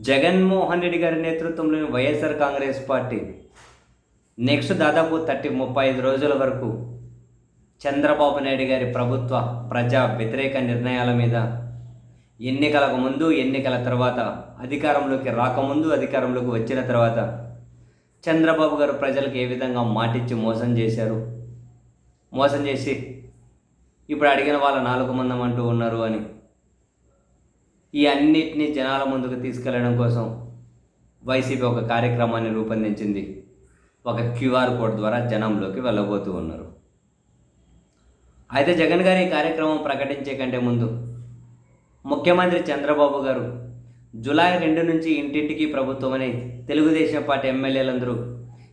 జగన్మోహన్ రెడ్డి గారి నేతృత్వంలోని YSR Congress party next దాదాపు థర్టీ ముప్పై ఐదు రోజుల వరకు చంద్రబాబు నాయుడు గారి ప్రభుత్వ ప్రజా వ్యతిరేక నిర్ణయాల మీద ఎన్నికలకు ముందు ఎన్నికల తర్వాత అధికారంలోకి రాకముందు అధికారంలోకి వచ్చిన తర్వాత చంద్రబాబు గారు ప్రజలకు ఏ విధంగా మాటిచ్చి మోసం చేశారు? మోసం చేసి ఇప్పుడు అడిగిన వాళ్ళ నాలుగు మందం అంటూ ఉన్నారు అని ఈ అన్నిటినీ జనాల ముందుకు తీసుకెళ్ళడం కోసం వైసీపీ ఒక కార్యక్రమాన్ని రూపొందించింది. ఒక క్యూఆర్ కోడ్ ద్వారా జనంలోకి వెళ్ళబోతూ ఉన్నారు. అయితే జగన్ గారు ఈ కార్యక్రమం ప్రకటించే కంటే ముందు ముఖ్యమంత్రి చంద్రబాబు గారు జూలై రెండు నుంచి ఇంటింటికి ప్రభుత్వం అని తెలుగుదేశం పార్టీ ఎమ్మెల్యేలందరూ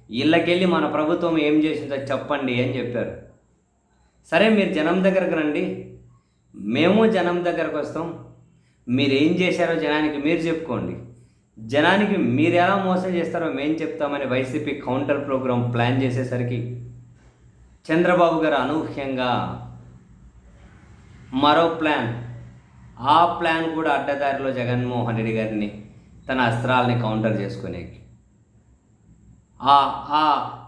ఇళ్ళకెళ్ళి మన ప్రభుత్వం ఏం చేసిందో చెప్పండి అని చెప్పారు. సరే మీరు జనం దగ్గరకు రండి. మేము జనం దగ్గరకు వస్తాం. మీరు ఏం చేశారో జనానికి మీరు చెప్పుకోండి. జనానికి మీరు ఎలా మోసం చేస్తారో మేము చెప్తామని వైసీపీ కౌంటర్ ప్రోగ్రాం ప్లాన్ చేసేసరికి చంద్రబాబు గారు అనూహ్యంగా మరో ప్లాన్ ఆ ప్లాన్ కూడా అడ్డదారిలో జగన్మోహన్ రెడ్డి గారిని తన అస్త్రాలని కౌంటర్ చేసుకునేకి. ఆ ఆ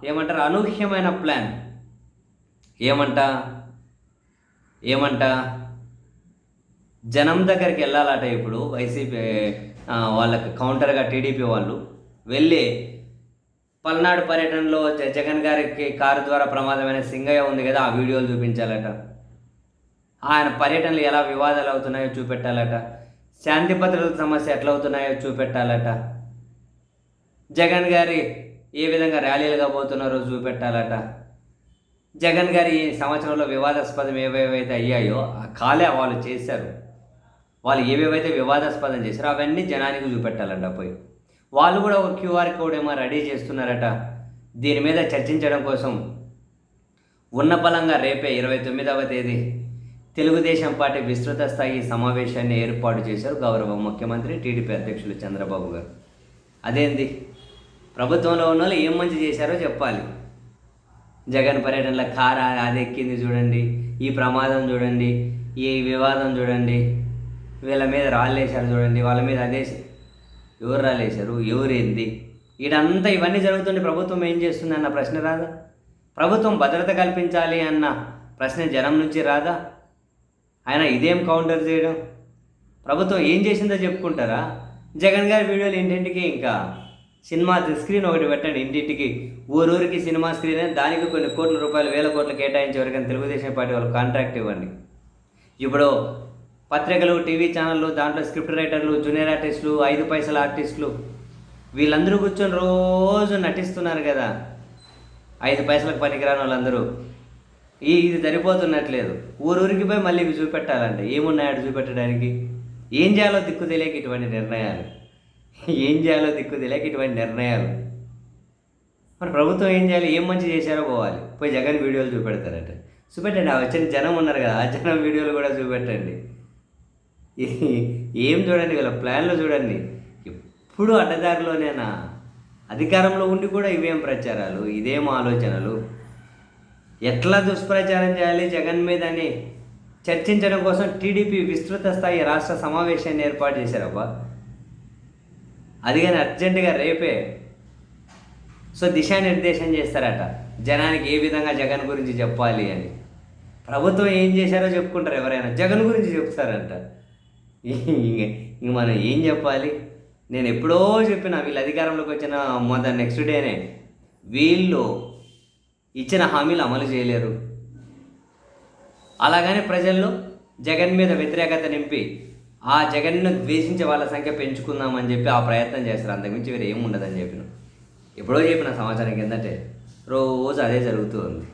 ఏమంటారు? అనూహ్యమైన ప్లాన్. ఏమంట? ఏమంట? జనం దగ్గరికి వెళ్ళాలట ఇప్పుడు వైసీపీ వాళ్ళకి కౌంటర్గా టీడీపీ వాళ్ళు. వెళ్ళి పల్నాడు పర్యటనలో జగన్ గారికి కారు ద్వారా ప్రమాదమైన సింగయ్య ఉంది కదా ఆ వీడియోలు చూపించాలట. ఆయన పర్యటనలు ఎలా వివాదాలు అవుతున్నాయో చూపెట్టాలట. శాంతి భద్రతల సమస్య ఎట్లా అవుతున్నాయో చూపెట్టాలట. జగన్ గారి ఏ విధంగా ర్యాలీలుగా పోతున్నారో చూపెట్టాలట. జగన్ గారి ఈ సంవత్సరంలో వివాదాస్పదం ఏవేవైతే అయ్యాయో ఆ కాలే వాళ్ళు చేశారు. వాళ్ళు ఏవేవైతే వివాదాస్పదం చేశారో అవన్నీ జనానికి చూపెట్టాలంట పోయి. వాళ్ళు కూడా ఒక క్యూఆర్ కోడ్ ఏమో రెడీ చేస్తున్నారట. దీని మీద చర్చించడం కోసం ఉన్న బలంగా రేపే ఇరవై తొమ్మిదవ తేదీ తెలుగుదేశం పార్టీ విస్తృత స్థాయి సమావేశాన్ని ఏర్పాటు చేశారు గౌరవ ముఖ్యమంత్రి టీడీపీ అధ్యక్షులు చంద్రబాబు గారు. అదేంది? ప్రభుత్వంలో ఉన్న వాళ్ళు ఏం మంచి చేశారో చెప్పాలి. జగన్ పర్యటనలో కార్ అది ఎక్కింది చూడండి ఈ ప్రమాదం చూడండి ఈ వివాదం చూడండి వీళ్ళ మీద రాళ్ళేశారు చూడండి వాళ్ళ మీద అదేసి ఎవరు రాళ్ళేశారు ఎవరేంది? ఇదంతా ఇవన్నీ జరుగుతుంటే ప్రభుత్వం ఏం చేస్తుంది అన్న ప్రశ్న రాదా? ప్రభుత్వం భద్రత కల్పించాలి అన్న ప్రశ్న జనం నుంచి రాదా? ఆయన ఇదేం కౌంటర్ చేయడం? ప్రభుత్వం ఏం చేసిందో చెప్పుకుంటారా? జగన్ గారి వీడియోలు ఇంటింటికి ఇంకా సినిమా స్క్రీన్ ఒకటి పెట్టండి ఇంటింటికి. ఊరూరికి సినిమా స్క్రీన్ దానికి కొన్ని కోట్ల రూపాయలు వేల కోట్లు కేటాయించే వరకు తెలుగుదేశం పార్టీ వాళ్ళు కాంట్రాక్ట్ ఇవ్వండి. ఇప్పుడు పత్రికలు టీవీ ఛానళ్ళు దాంట్లో స్క్రిప్ట్ రైటర్లు జూనియర్ ఆర్టిస్టులు ఐదు పైసల ఆర్టిస్టులు. వీళ్ళందరూ కూర్చొని రోజు నటిస్తున్నారు కదా. ఐదు పైసలకు పనికిరాని వాళ్ళందరూ. ఈ ఇది సరిపోతున్నట్లేదు. ఊరూరికి పోయి మళ్ళీ ఇవి చూపెట్టాలంటే ఏమున్నాయో చూపెట్టడానికి? ఏం చేయాలో దిక్కు తెలియక ఇటువంటి నిర్ణయాలు. ఏం చేయాలో దిక్కు తెలియక ఇటువంటి నిర్ణయాలు. మరి ప్రభుత్వం ఏం చేయాలి? ఏం మంచి చేశారో పోవాలి. పోయి జగన్ వీడియోలు చూపెడతారట. చూపెట్టండి. ఆ వచ్చిన జనం ఉన్నారు కదా. ఆ జనం వీడియోలు కూడా చూపెట్టండి. ఏం చూడండి వీళ్ళ ప్లాన్లు చూడండి. ఎప్పుడు అడ్డదారిలోనేనా అధికారంలో ఉండి కూడా ఇవేం ప్రచారాలు ఇదేం ఆలోచనలు? ఎట్లా దుష్ప్రచారం చేయాలి జగన్ మీద అని చర్చించడం కోసం టీడీపీ విస్తృత స్థాయి రాష్ట్ర సమావేశాన్ని ఏర్పాటు చేశారబ్బా. అది కానీ అర్జెంటుగా రేపే. సో దిశానిర్దేశం చేస్తారట. జనానికి ఏ విధంగా జగన్ గురించి చెప్పాలి అని. ప్రభుత్వం ఏం చేశారో చెప్పుకుంటారు ఎవరైనా. జగన్ గురించి చెప్తారంట. ఇంక ఇంక మనం ఏం చెప్పాలి? నేను ఎప్పుడో చెప్పిన వీళ్ళు అధికారంలోకి వచ్చిన మొద నెక్స్ట్ డేనే వీళ్ళు ఇచ్చిన హామీలు అమలు చేయలేరు. అలాగనే ప్రజల్లో జగన్ మీద వ్యతిరేకత నింపి ఆ జగన్ను ద్వేషించే వాళ్ళ సంఖ్య పెంచుకుందామని చెప్పి ఆ ప్రయత్నం చేస్తారు. అంతకుమించి వేరే ఏముండదని చెప్పిన. ఎప్పుడో చెప్పిన సమాచారం ఏంటంటే రోజు అదే జరుగుతూ ఉంది.